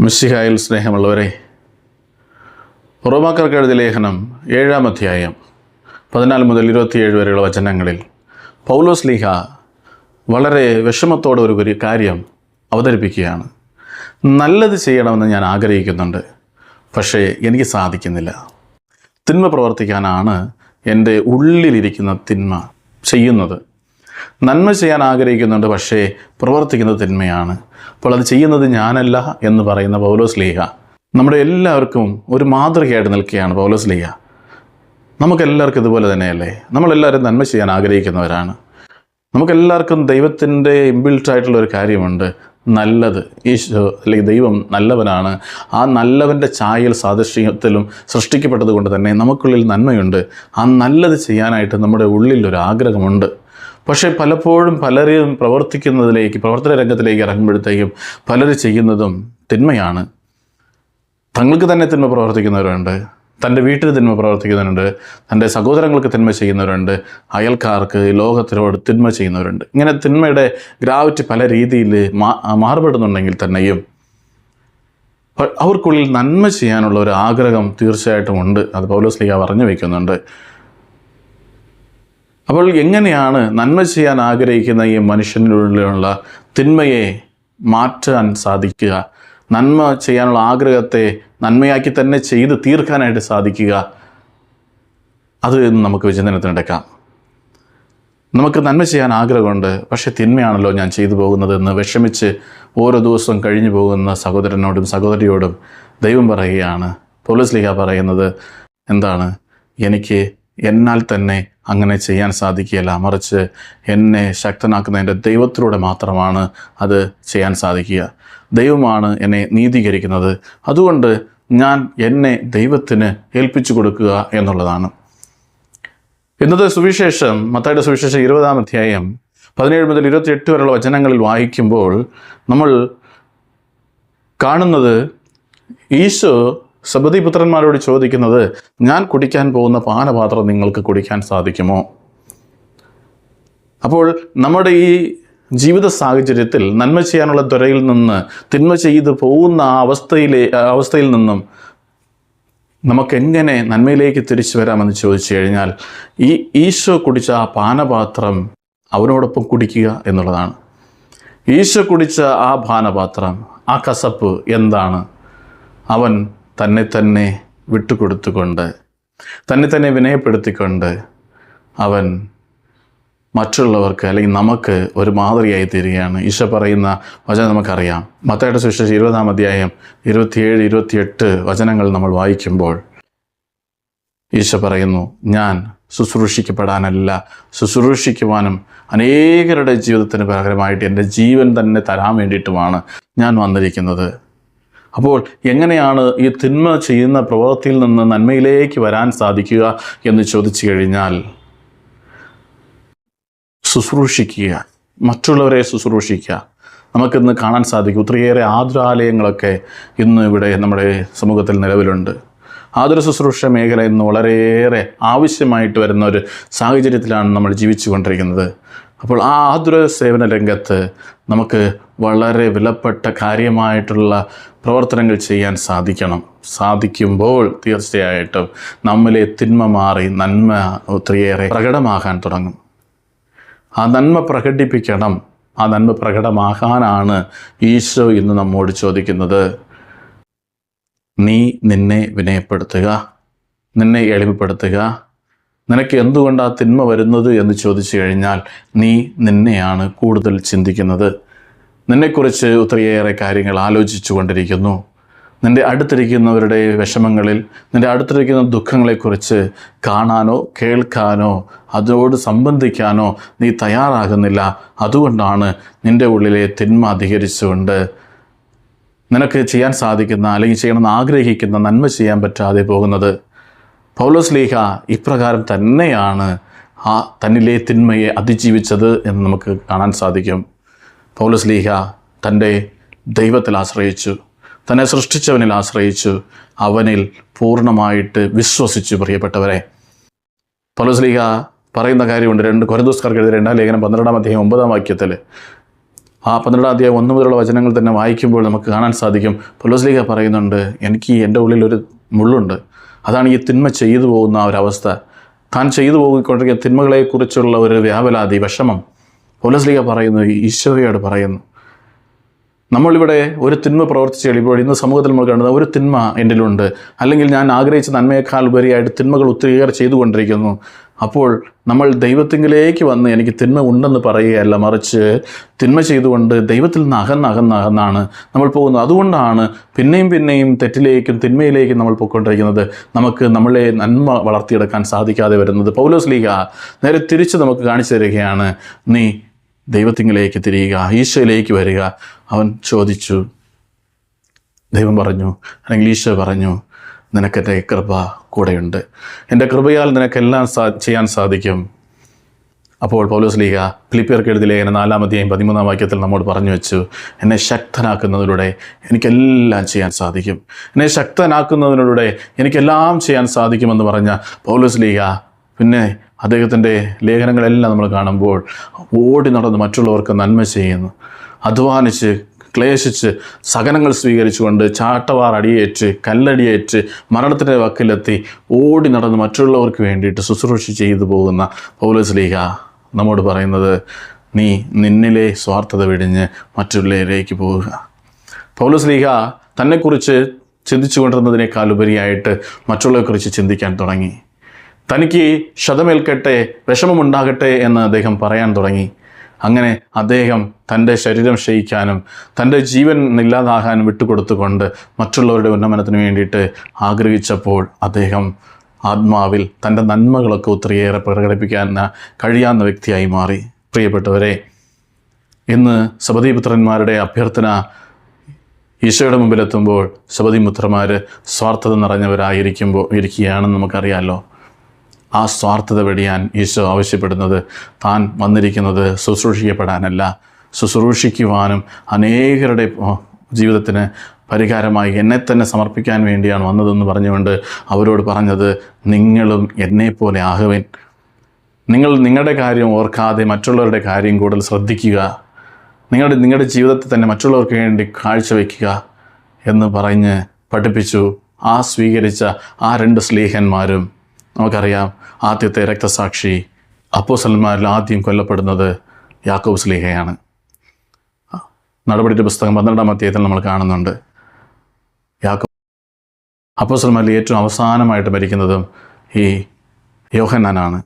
മിസ്സിഹായിൽ സ്നേഹമുള്ളവരെ റോമാക്കർക്ക് എഴുതിയ ലേഖനം ഏഴാം അധ്യായം പതിനാല് മുതൽ ഇരുപത്തിയേഴ് വരെയുള്ള വചനങ്ങളിൽ പൗലോസ് ലീഹ വളരെ വിഷമത്തോടെ ഒരു ഒരു കാര്യം അവതരിപ്പിക്കുകയാണ്. നല്ലത് ചെയ്യണമെന്ന് ഞാൻ ആഗ്രഹിക്കുന്നുണ്ട് പക്ഷേ എനിക്ക് സാധിക്കുന്നില്ല. തിന്മ പ്രവർത്തിക്കാനാണ് എന്റെ ഉള്ളിലിരിക്കുന്ന തിന്മ ചെയ്യുന്നത്. നന്മ ചെയ്യാൻ ആഗ്രഹിക്കുന്നുണ്ട് പക്ഷേ പ്രവർത്തിക്കുന്നത് തിന്മയാണ്. അപ്പോൾ അത് ചെയ്യുന്നത് ഞാനല്ല എന്ന് പറയുന്ന പൗലോസ് ലീഹ. നമ്മുടെ എല്ലാവർക്കും ഒരു മാതൃകയായിട്ട് നിൽക്കുകയാണ് പൗലോസ് ലീഹ. നമുക്കെല്ലാവർക്കും ഇതുപോലെ തന്നെയല്ലേ? നമ്മളെല്ലാവരും നന്മ ചെയ്യാൻ ആഗ്രഹിക്കുന്നവരാണ്. നമുക്കെല്ലാവർക്കും ദൈവത്തിന്റെ ഇൻബിൽട്ട് ആയിട്ടുള്ള ഒരു കാര്യമുണ്ട്. നല്ലത്. ഈശോ അല്ലെങ്കിൽ ദൈവം നല്ലവനാണ്. ആ നല്ലവന്റെ ചായയിൽ സാദൃശ്യത്തിലും സൃഷ്ടിക്കപ്പെട്ടത് കൊണ്ട് തന്നെ നമുക്കുള്ളിൽ നന്മയുണ്ട്. ആ നല്ലത് ചെയ്യാനായിട്ട് നമ്മുടെ ഉള്ളിൽ ഒരു ആഗ്രഹമുണ്ട് പക്ഷേ പലപ്പോഴും പലരെയും പ്രവർത്തിക്കുന്നതിലേക്ക് പ്രവർത്തന രംഗത്തിലേക്ക് ഇറങ്ങുമ്പോഴത്തേക്കും പലർ ചെയ്യുന്നതും തിന്മയാണ്. തങ്ങൾക്ക് തന്നെ തിന്മ പ്രവർത്തിക്കുന്നവരുണ്ട്. തന്റെ വീട്ടിൽ തിന്മ പ്രവർത്തിക്കുന്നവരുണ്ട്. തന്റെ സഹോദരങ്ങൾക്ക് തിന്മ ചെയ്യുന്നവരുണ്ട്. അയൽക്കാർക്ക് ലോകത്തിനോട് തിന്മ ചെയ്യുന്നവരുണ്ട്. ഇങ്ങനെ തിന്മയുടെ ഗ്രാവിറ്റി പല രീതിയിൽ മാറുപെടുന്നുണ്ടെങ്കിൽ തന്നെയും അവർക്കുള്ളിൽ നന്മ ചെയ്യാനുള്ള ഒരു ആഗ്രഹം തീർച്ചയായിട്ടും ഉണ്ട്. അത് പൗലോസ് ലീഗ പറഞ്ഞു വയ്ക്കുന്നുണ്ട് അപ്പോൾ എങ്ങനെയാണ് നന്മ ചെയ്യാൻ ആഗ്രഹിക്കുന്ന ഈ മനുഷ്യനിലുള്ള തിന്മയെ മാറ്റാൻ സാധിക്കുക? നന്മ ചെയ്യാനുള്ള ആഗ്രഹത്തെ നന്മയാക്കി തന്നെ ചെയ്ത് തീർക്കാനായിട്ട് സാധിക്കുക? അത് നമുക്ക് വിചിന്തനത്തിനെടുക്കാം നമുക്ക് നന്മ ചെയ്യാൻ ആഗ്രഹമുണ്ട് പക്ഷേ തിന്മയാണല്ലോ ഞാൻ ചെയ്തു പോകുന്നതെന്ന് വിഷമിച്ച് ഓരോ ദിവസവും കഴിഞ്ഞു പോകുന്ന സഹോദരനോടും സഹോദരിയോടും ദൈവം പറയുകയാണ്. പോലീസ് ലീഗ പറയുന്നത് എന്താണ്? എനിക്ക് എന്നാൽ തന്നെ അങ്ങനെ ചെയ്യാൻ സാധിക്കുകയില്ല. മറിച്ച് എന്നെ ശക്തനാക്കുന്ന എന്റെ ദൈവത്തിലൂടെ മാത്രമാണ് അത് ചെയ്യാൻ സാധിക്കുക. ദൈവമാണ് എന്നെ നീതീകരിക്കുന്നത്. അതുകൊണ്ട് ഞാൻ എന്നെ ദൈവത്തിന് ഏൽപ്പിച്ചു കൊടുക്കുക എന്നുള്ളതാണ്. ഇന്നത്തെ സുവിശേഷം മത്തായുടെ സുവിശേഷം ഇരുപതാം അധ്യായം പതിനേഴ് മുതൽ ഇരുപത്തിയെട്ട് വരെയുള്ള വചനങ്ങളിൽ വായിക്കുമ്പോൾ നമ്മൾ കാണുന്നത് ഈശോ സബദി പുത്രന്മാരോട് ചോദിക്കുന്നത് ഞാൻ കുടിക്കാൻ പോകുന്ന പാനപാത്രം നിങ്ങൾക്ക് കുടിക്കാൻ സാധിക്കുമോ? അപ്പോൾ നമ്മുടെ ഈ ജീവിത സാഹചര്യത്തിൽ നന്മ ചെയ്യാനുള്ള ത്വരയിൽ നിന്ന് തിന്മ ചെയ്ത് പോകുന്ന ആ അവസ്ഥയിലെ അവസ്ഥയിൽ നിന്നും നമുക്കെങ്ങനെ നന്മയിലേക്ക് തിരിച്ചു വരാമെന്ന് ചോദിച്ചു കഴിഞ്ഞാൽ ഈ ഈശോ കുടിച്ച ആ പാനപാത്രം അവനോടൊപ്പം കുടിക്കുക എന്നുള്ളതാണ്. ഈശോ കുടിച്ച ആ പാനപാത്രം ആ കസപ്പ് എന്താണ്? അവൻ തന്നെ തന്നെ വിട്ടുകൊടുത്തുകൊണ്ട് തന്നെ തന്നെ വിനയപ്പെടുത്തിക്കൊണ്ട് അവൻ മറ്റുള്ളവർക്ക് അല്ലെങ്കിൽ നമുക്ക് ഒരു മാതൃകയായി തീരുകയാണ്. ഈശോ പറയുന്ന വചനം നമുക്കറിയാം. മത്തയുടെ സുശേഷം ഇരുപതാം അധ്യായം ഇരുപത്തിയേഴ് ഇരുപത്തിയെട്ട് വചനങ്ങൾ നമ്മൾ വായിക്കുമ്പോൾ ഈശോ പറയുന്നു ഞാൻ ശുശ്രൂഷിക്കപ്പെടാനല്ല ശുശ്രൂഷിക്കുവാനും അനേകരുടെ ജീവിതത്തിന് പകരമായിട്ട് എന്റെ ജീവൻ തന്നെ തരാൻ വേണ്ടിയിട്ടുമാണ് ഞാൻ വന്നിരിക്കുന്നത്. അപ്പോൾ എങ്ങനെയാണ് ഈ തിന്മ ചെയ്യുന്ന പ്രവൃത്തിയിൽ നിന്ന് നന്മയിലേക്ക് വരാൻ സാധിക്കുക എന്ന് ചോദിച്ചു കഴിഞ്ഞാൽ ശുശ്രൂഷിക്കുക മറ്റുള്ളവരെ ശുശ്രൂഷിക്കുക. നമുക്കിന്ന് കാണാൻ സാധിക്കും ഒത്തിരിയേറെ ആതുരാലയങ്ങളൊക്കെ ഇന്ന് ഇവിടെ നമ്മുടെ സമൂഹത്തിൽ നിലവിലുണ്ട്. ആതുര ശുശ്രൂഷ മേഖല ഇന്ന് വളരെയേറെ ആവശ്യമായിട്ട് വരുന്ന ഒരു സാഹചര്യത്തിലാണ് നമ്മൾ ജീവിച്ചു കൊണ്ടിരിക്കുന്നത് അപ്പോൾ ആ ആതുര സേവന രംഗത്ത് നമുക്ക് വളരെ വിലപ്പെട്ട കാര്യമായിട്ടുള്ള പ്രവർത്തനങ്ങൾ ചെയ്യാൻ സാധിക്കണം. സാധിക്കുമ്പോൾ തീർച്ചയായിട്ടും നമ്മിലെ തിന്മ മാറി നന്മ ഒത്തിരിയേറെ പ്രകടമാകാൻ തുടങ്ങും. ആ നന്മ പ്രകടിപ്പിക്കണം. ആ നന്മ പ്രകടമാകാനാണ് ഈശോ ഇന്ന് നമ്മോട് ചോദിക്കുന്നത്. നീ നിന്നെ വിനയപ്പെടുത്തുക. നിന്നെ എളിമപ്പെടുത്തുക. നിനക്ക് എന്തുകൊണ്ട് തിന്മ വരുന്നത് എന്ന് ചോദിച്ചു കഴിഞ്ഞാൽ നീ നിന്നെയാണ് കൂടുതൽ ചിന്തിക്കുന്നത്. നിന്നെക്കുറിച്ച് ഒത്തിരിയേറെ കാര്യങ്ങൾ ആലോചിച്ചു കൊണ്ടിരിക്കുന്നു. നിന്റെ അടുത്തിരിക്കുന്നവരുടെ വിഷമങ്ങളിൽ നിന്റെ അടുത്തിരിക്കുന്ന ദുഃഖങ്ങളെക്കുറിച്ച് കാണാനോ കേൾക്കാനോ അതോട് സംബന്ധിക്കാനോ നീ തയ്യാറാകുന്നില്ല. അതുകൊണ്ടാണ് നിന്റെ ഉള്ളിലെ തിന്മ അധികരിച്ചുകൊണ്ട് നിനക്ക് ചെയ്യാൻ സാധിക്കുന്ന അല്ലെങ്കിൽ ചെയ്യണമെന്ന് ആഗ്രഹിക്കുന്ന നന്മ ചെയ്യാൻ പറ്റാതെ പോകുന്നത്. പൗലോസ് ലീഹ ഇപ്രകാരം തന്നെയാണ് ആ തന്നിലെ തിന്മയെ അതിജീവിച്ചത് എന്ന് നമുക്ക് കാണാൻ സാധിക്കും. പൗലോസ് ലീഹ തന്റെ ദൈവത്തിൽ ആശ്രയിച്ചു തന്നെ സൃഷ്ടിച്ചവനിൽ ആശ്രയിച്ചു അവനിൽ പൂർണമായിട്ട് വിശ്വസിച്ചു പ്രിയപ്പെട്ടവരെ. പൗലോസ് ലീഹ പറയുന്ന കാര്യമുണ്ട് രണ്ട് കൊരദോസ്കാർക്ക് എഴുതി രണ്ടാം ലേഖനം പന്ത്രണ്ടാം അധ്യായം ഒമ്പതാം വാക്യത്തിൽ. ആ പന്ത്രണ്ടാം അധ്യായം ഒന്ന് മുതലുള്ള വചനങ്ങൾ തന്നെ വായിക്കുമ്പോൾ നമുക്ക് കാണാൻ സാധിക്കും. പൊലോസ്ലിക പറയുന്നുണ്ട് എനിക്ക് എന്റെ ഉള്ളിൽ ഒരു മുള്ളുണ്ട് അതാണ് ഈ തിന്മ ചെയ്തു പോകുന്ന ഒരവസ്ഥ. താൻ ചെയ്തു പോയിക്കൊണ്ടിരിക്കുന്ന തിന്മകളെക്കുറിച്ചുള്ള ഒരു വ്യാപലാതി വിഷമം. പോലസ്ലിക പറയുന്നു ഈശോയോട് പറയുന്നു നമ്മളിവിടെ ഒരു തിന്മ പ്രവർത്തിച്ച് കഴിയുമ്പോൾ ഇന്ന് സമൂഹത്തിൽ നമ്മൾ കാണുന്നത് ഒരു തിന്മ എന്നിലുണ്ട്. അല്ലെങ്കിൽ ഞാൻ ആഗ്രഹിച്ച നന്മയേക്കാൾ ഉപരിയായിട്ട് തിന്മകൾ ഒത്തിരിയേറെ ചെയ്തുകൊണ്ടിരിക്കുന്നു. അപ്പോൾ നമ്മൾ ദൈവത്തിങ്കിലേക്ക് വന്ന് എനിക്ക് തിന്മ ഉണ്ടെന്ന് പറയുകയല്ല മറിച്ച് തിന്മ ചെയ്തുകൊണ്ട് ദൈവത്തിൽ നിന്ന് അകന്ന് അകന്ന് അകന്നാണ് നമ്മൾ പോകുന്നത്. അതുകൊണ്ടാണ് പിന്നെയും പിന്നെയും തെറ്റിലേക്കും തിന്മയിലേക്കും നമ്മൾ പോയിക്കൊണ്ടിരിക്കുന്നത്. നമുക്ക് നമ്മളെ നന്മ വളർത്തിയെടുക്കാൻ സാധിക്കാതെ വരുന്നത്. പൗലോസ് ലീഗ നേരെ തിരിച്ച് നമുക്ക് കാണിച്ചു തരികയാണ് നീ ദൈവത്തിങ്കിലേക്ക് തിരിയുക ഈശോയിലേക്ക് വരിക. അവൻ ചോദിച്ചു ദൈവം പറഞ്ഞു അല്ലെങ്കിൽ ഈശോ പറഞ്ഞു നിനക്കെന്റെ കൃപ കൂടെയുണ്ട്. എന്റെ കൃപയാൽ നിനക്കെല്ലാം സാ ചെയ്യാൻ സാധിക്കും. അപ്പോൾ പൗലോസ് ലീഗ ഫിലിപ്പിയർക്ക് എഴുതി ലേഖന നാലാമധ്യായും പതിമൂന്നാം വാക്യത്തിൽ നമ്മോട് പറഞ്ഞു വെച്ചു എന്നെ ശക്തനാക്കുന്നതിലൂടെ എനിക്കെല്ലാം ചെയ്യാൻ സാധിക്കും. എന്നെ ശക്തനാക്കുന്നതിലൂടെ എനിക്കെല്ലാം ചെയ്യാൻ സാധിക്കുമെന്ന് പറഞ്ഞ പൗലോസ് ലീഗ പിന്നെ അദ്ദേഹത്തിന്റെ ലേഖനങ്ങളെല്ലാം നമ്മൾ കാണുമ്പോൾ ഓടി നടന്ന് മറ്റുള്ളവർക്ക് നന്മ ചെയ്യുന്നു. അധ്വാനിച്ച് ക്ലേശിച്ച് സഹനങ്ങൾ സ്വീകരിച്ചുകൊണ്ട് ചാട്ടവാർ അടിയേറ്റ് കല്ലടിയേറ്റ് മരണത്തിന്റെ വക്കിലെത്തി ഓടി നടന്ന് മറ്റുള്ളവർക്ക് വേണ്ടിയിട്ട് ശുശ്രൂഷ ചെയ്തു പോകുന്ന പൗലോസ് ലീഗ നമ്മോട് പറയുന്നത് നീ നിന്നിലെ സ്വാർത്ഥത വെടിഞ്ഞ് മറ്റുള്ളവരിലേക്ക് പോവുക. പൗലോസ് ലീഗ തന്നെക്കുറിച്ച് ചിന്തിച്ചു കൊണ്ടിരുന്നതിനേക്കാൾ ഉപരിയായിട്ട് മറ്റുള്ളവരെക്കുറിച്ച് ചിന്തിക്കാൻ തുടങ്ങി. തനിക്ക് ക്ഷതമേൽക്കട്ടെ വിഷമമുണ്ടാകട്ടെ എന്ന് അദ്ദേഹം പറയാൻ തുടങ്ങി. അങ്ങനെ അദ്ദേഹം തന്റെ ശരീരം ക്ഷയിക്കാനും തന്റെ ജീവൻ ഇല്ലാതാകാനും വിട്ടുകൊടുത്തുകൊണ്ട് മറ്റുള്ളവരുടെ ഉന്നമനത്തിന് വേണ്ടിയിട്ട് ആഗ്രഹിച്ചപ്പോൾ അദ്ദേഹം ആത്മാവിൽ തന്റെ നന്മകളൊക്കെ ഒത്തിരിയേറെ പ്രകടിപ്പിക്കാൻ കഴിയാവുന്ന വ്യക്തിയായി മാറി. പ്രിയപ്പെട്ടവരെ ഇന്ന് സബദീപുത്രന്മാരുടെ അഭ്യർത്ഥന ഈശോയുടെ മുമ്പിലെത്തുമ്പോൾ സബദീപുത്രന്മാർ സ്വാർത്ഥത നിറഞ്ഞവരായിരിക്കുമ്പോൾ ഇരിക്കുകയാണെന്ന് നമുക്കറിയാമല്ലോ ആ സ്വാർത്ഥത വെടിയാൻ ഈശോ ആവശ്യപ്പെടുന്നത്. താൻ വന്നിരിക്കുന്നത് ശുശ്രൂഷിക്കപ്പെടാനല്ല. ശുശ്രൂഷിക്കുവാനും അനേകരുടെ ജീവിതത്തിന് പരിഹാരമായി എന്നെ തന്നെ സമർപ്പിക്കാൻ വേണ്ടിയാണ് വന്നതെന്ന് പറഞ്ഞുകൊണ്ട് അവരോട് പറഞ്ഞത് നിങ്ങളും എന്നെപ്പോലെ ആകുവിൻ. നിങ്ങൾ നിങ്ങളുടെ കാര്യം ഓർക്കാതെ മറ്റുള്ളവരുടെ കാര്യം കൂടുതൽ ശ്രദ്ധിക്കുക. നിങ്ങളുടെ നിങ്ങളുടെ ജീവിതത്തെ തന്നെ മറ്റുള്ളവർക്ക് വേണ്ടി കാഴ്ചവെക്കുക എന്ന് പറഞ്ഞ് പഠിപ്പിച്ചു. ആ സ്വീകരിച്ച ആ രണ്ട് സ്ലീഹന്മാരും നമുക്കറിയാം ആദ്യത്തെ രക്തസാക്ഷി അപ്പോസലന്മാരിൽ ആദ്യം കൊല്ലപ്പെടുന്നത് യാക്കോബ് സ്ലീഹയാണ്. നടപടിയുടെ പുസ്തകം പന്ത്രണ്ടാം അധ്യായത്തിൽ നമ്മൾ കാണുന്നുണ്ട്. യാക്കോബ് അപ്പോസലന്മാരിൽ ഏറ്റവും അവസാനമായിട്ട് മരിക്കുന്നതും ഈ യോഹന്നാനാണ്.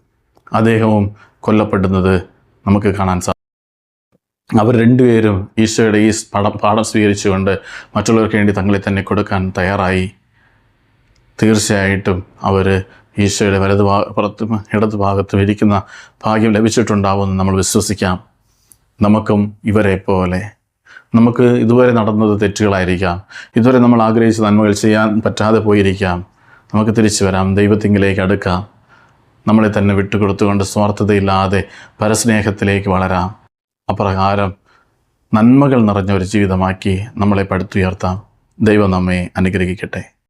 അദ്ദേഹവും കൊല്ലപ്പെടുന്നത് നമുക്ക് കാണാൻ സാധിക്കും അവർ രണ്ടുപേരും ഈശോയുടെ ഈ പടം പാഠം സ്വീകരിച്ചുകൊണ്ട് മറ്റുള്ളവർക്ക് വേണ്ടി തങ്ങളെ തന്നെ കൊടുക്കാൻ തയ്യാറായി. തീർച്ചയായിട്ടും അവർ ഈശോയുടെ വലതു പുറത്ത് ഇടതു ഭാഗത്തും ഇരിക്കുന്ന ഭാഗ്യം ലഭിച്ചിട്ടുണ്ടാവുമെന്ന് നമ്മൾ വിശ്വസിക്കാം. നമുക്കും ഇവരെ പോലെ. നമുക്ക് ഇതുവരെ നടന്നത് തെറ്റുകളായിരിക്കാം. ഇതുവരെ നമ്മൾ ആഗ്രഹിച്ച നന്മകൾ ചെയ്യാൻ പറ്റാതെ പോയിരിക്കാം. നമുക്ക് തിരിച്ചു വരാം. ദൈവത്തിങ്കിലേക്ക് അടുക്കാം. നമ്മളെ തന്നെ വിട്ടുകൊടുത്തുകൊണ്ട് സ്വാർത്ഥതയില്ലാതെ പരസ്നേഹത്തിലേക്ക് വളരാം. അപ്രകാരം നന്മകൾ നിറഞ്ഞ ഒരു ജീവിതമാക്കി നമ്മളെ പടുത്തുയർത്താം. ദൈവം നമ്മെ അനുഗ്രഹിക്കട്ടെ.